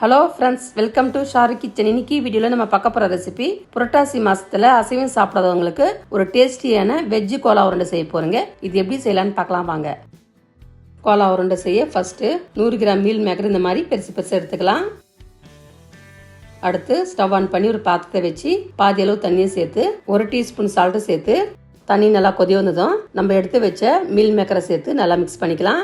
Hello friends welcome to Sharu kitchen இன்னைக்கு வீடியோவில் நம்ம பார்க்க போகிற ரெசிபி புரட்டாசி மாதத்தில் அசைவம் சாப்பிடாதவங்களுக்கு ஒரு டேஸ்டியான வெஜ்ஜு கோலா உருண்டை செய்ய போகிறோங்க இது எப்படி செய்யலான்னு பார்க்கலாம் வாங்க. கோலா உருண்டை செய்ய ஃபஸ்ட்டு நூறு கிராம் மீல் மேக்கர் இந்த மாதிரி பெருசு பெருசு எடுத்துக்கலாம். அடுத்து ஸ்டவ் ஆன் பண்ணி ஒரு பாத்திரத்தை வச்சு பாதி அளவு தண்ணியை சேர்த்து ஒரு டீஸ்பூன் சால்ட்டு சேர்த்து தண்ணி நல்லா கொதி வந்ததும் நம்ம எடுத்து வச்ச மீல் மேக்கரை சேர்த்து நல்லா மிக்ஸ் பண்ணிக்கலாம்.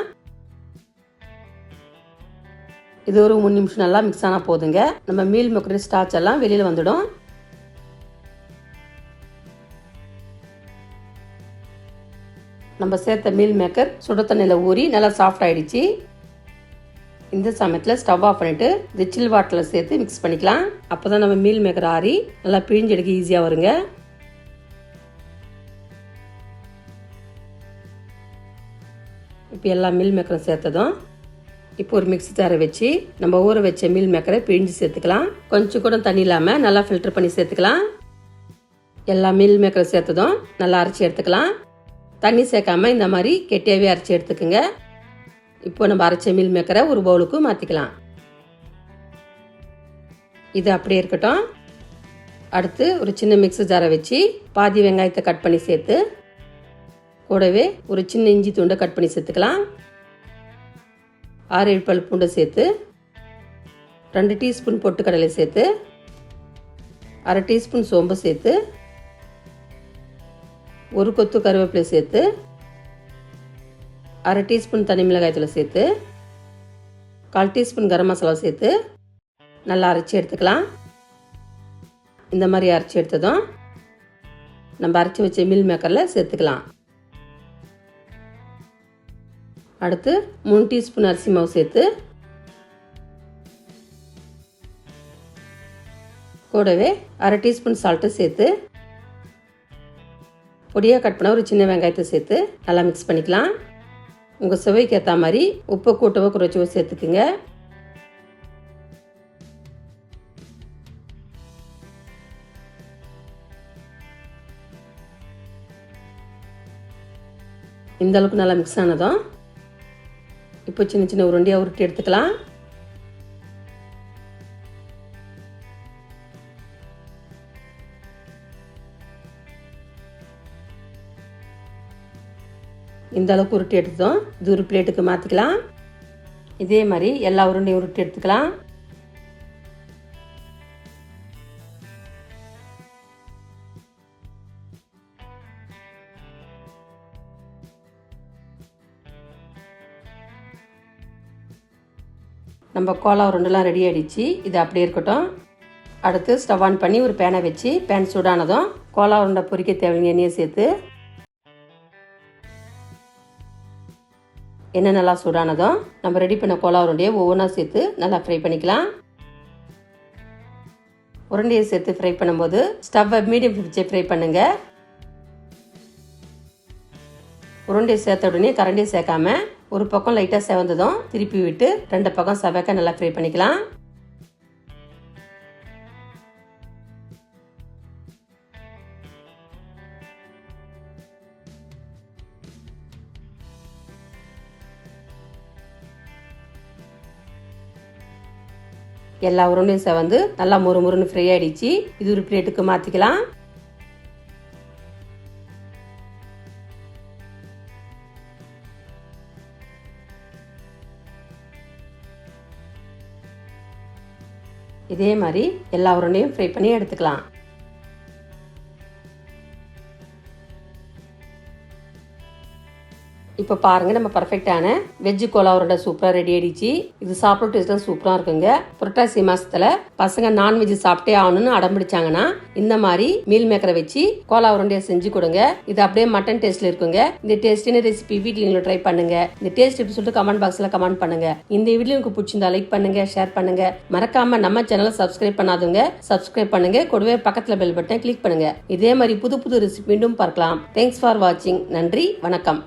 இது ஒரு மூணு நிமிஷம் நல்லா மிக்ஸ் ஆனால் போதுங்க. நம்ம மீல் மேக்கர் ஸ்டார்ச் எல்லாம் வெளியில் வந்துடும். நம்ம சேர்த்த மீல் மேக்கர் சுட தண்ணியில் ஊறி நல்லா சாஃப்ட் ஆகிடுச்சி இந்த சமயத்தில் ஸ்டவ் ஆஃப் பண்ணிவிட்டு இந்த சில் வாட்டரில் சேர்த்து மிக்ஸ் பண்ணிக்கலாம். அப்போ தான் நம்ம மீல் மேக்கர் ஆறி நல்லா பிழிஞ்சு எடுக்க ஈஸியாக வருங்க. இப்போ எல்லா மீல் மேக்கரும் சேர்த்ததும் இப்போ ஒரு மிக்ஸி ஜாரை வச்சு நம்ம ஊற வச்ச மீல் மேக்கரை பிழிஞ்சு சேர்த்துக்கலாம். கொஞ்சம் கூட தண்ணி இல்லாமல் நல்லா ஃபில்டர் பண்ணி சேர்த்துக்கலாம். எல்லா மீல் மேக்கரை சேர்த்ததும் நல்லா அரைச்சி எடுத்துக்கலாம். தண்ணி சேர்க்காம இந்த மாதிரி கெட்டியாகவே அரைச்சி எடுத்துக்கோங்க. இப்போ நம்ம அரைச்ச மீல் மேக்கரை ஒரு பவுலுக்கு மாற்றிக்கலாம் இது அப்படியே இருக்கட்டும். அடுத்து ஒரு சின்ன மிக்ஸி ஜாரை வச்சு பாதி வெங்காயத்தை கட் பண்ணி சேர்த்து கூடவே ஒரு சின்ன இஞ்சி துண்டை கட் பண்ணி சேர்த்துக்கலாம். ஆறு ஏழு பல் பூண்டு சேர்த்து ரெண்டு டீஸ்பூன் பொட்டுக்கடலை சேர்த்து அரை டீஸ்பூன் சோம்பு சேர்த்து ஒரு கொத்து கருவேப்பிலை சேர்த்து அரை டீஸ்பூன் தனி மிளகாயத்தில் சேர்த்து கால் டீஸ்பூன் கரம் மசாலா சேர்த்து நல்லா அரைச்சி எடுத்துக்கலாம். இந்த மாதிரி அரைச்சி எடுத்ததும் நம்ம அரைச்சி வச்ச மில் மேக்கரில் சேர்த்துக்கலாம். அடுத்து மூணு டீஸ்பூன் அரிசி மாவு சேர்த்து கூடவே அரை டீஸ்பூன் சால்ட்டு சேர்த்து பொடியாக கட் பண்ண ஒரு சின்ன வெங்காயத்தை சேர்த்து நல்லா மிக்ஸ் பண்ணிக்கலாம். உங்கள் சுவைக்கு ஏற்ற மாதிரி உப்பு கூட்டவோ குறைச்சவோ சேர்த்துக்குங்க. இந்த அளவுக்கு நல்லா மிக்ஸ் ஆனதும் இப்போ சின்ன சின்ன உருண்டையாக உருட்டி எடுத்துக்கலாம். இந்த அளவுக்கு உருட்டி எடுத்ததும் இது ஒரு பிளேட்டுக்கு மாற்றிக்கலாம் இதே மாதிரி எல்லா உருண்டையும் உருட்டி எடுத்துக்கலாம். நம்ம கோலா உருண்டெல்லாம் ரெடி ஆகிடுச்சு இது அப்படியே இருக்கட்டும். அடுத்து ஸ்டவ் ஆன் பண்ணி ஒரு பேனை வச்சு பேன் சூடானதும் கோலா உருண்டை பொரிக்க தேவையான எண்ணெயை சேர்த்து எண்ணெய் நல்லா சூடானதும் நம்ம ரெடி பண்ண கோலா உருண்டையை ஒவ்வொன்றா சேர்த்து நல்லா ஃப்ரை பண்ணிக்கலாம். உருண்டையை சேர்த்து ஃப்ரை பண்ணும்போது ஸ்டவ்வை மீடியம் வச்சு ஃப்ரை பண்ணுங்க. உருண்டையை சேர்த்த உடனே கரண்டியை சேர்க்காம ஒரு பக்கம் லைட்டாக செவந்ததும் திருப்பி விட்டு ரெண்டு பக்கம் செவக்க நல்லா ஃப்ரை பண்ணிக்கலாம். எல்லா உருண்டையும் செவந்து நல்லா முறு முறுன்னு ஃப்ரை ஆயிடுச்சு. இது ஒரு பிளேட்டுக்கு மாற்றிக்கலாம் இதே மாதிரி எல்லா உருண்டையும் ஃப்ரை பண்ணி எடுத்துக்கலாம். இப்போ பாருங்க நம்ம பர்ஃபெக்டான வெஜ் கோலா உருண்டை சூப்பராக ரெடி ஆயிடுச்சு. இது சாப்பிட டேஸ்ட்லாம் சூப்பராக இருக்குங்க. புரட்டாசி மாசத்துல பசங்க நான்வெஜ் சாப்பிட்டே ஆகணும்னு அடம்பிடிச்சாங்கன்னா இந்த மாதிரி மீல் மேக்கரை வச்சு கோலா உருண்டையை செஞ்சு கொடுங்க. இது அப்படியே மட்டன் டேஸ்ட்ல இருக்குங்க. இந்த டேஸ்டின ரெசிபி வீட்டில் நீங்களும் ட்ரை பண்ணுங்க. இந்த டேஸ்ட் எப்படி சொல்லிட்டு கமெண்ட் பாக்ஸ்ல கமெண்ட் பண்ணுங்க. இந்த வீடியோ உங்களுக்கு பிடிச்சிருந்தா லைக் பண்ணுங்க ஷேர் பண்ணுங்க. மறக்காம நம்ம சேனலை சப்ஸ்கிரைப் பண்ணாதவங்க சப்ஸ்கிரைப் பண்ணுங்க. கூடவே பக்கத்துல பெல் பட்டன் கிளிக் பண்ணுங்க. இதே மாதிரி புது புது ரெசிபி மீண்டும் பார்க்கலாம். தேங்க்ஸ் ஃபார் வாட்சிங் நன்றி வணக்கம்.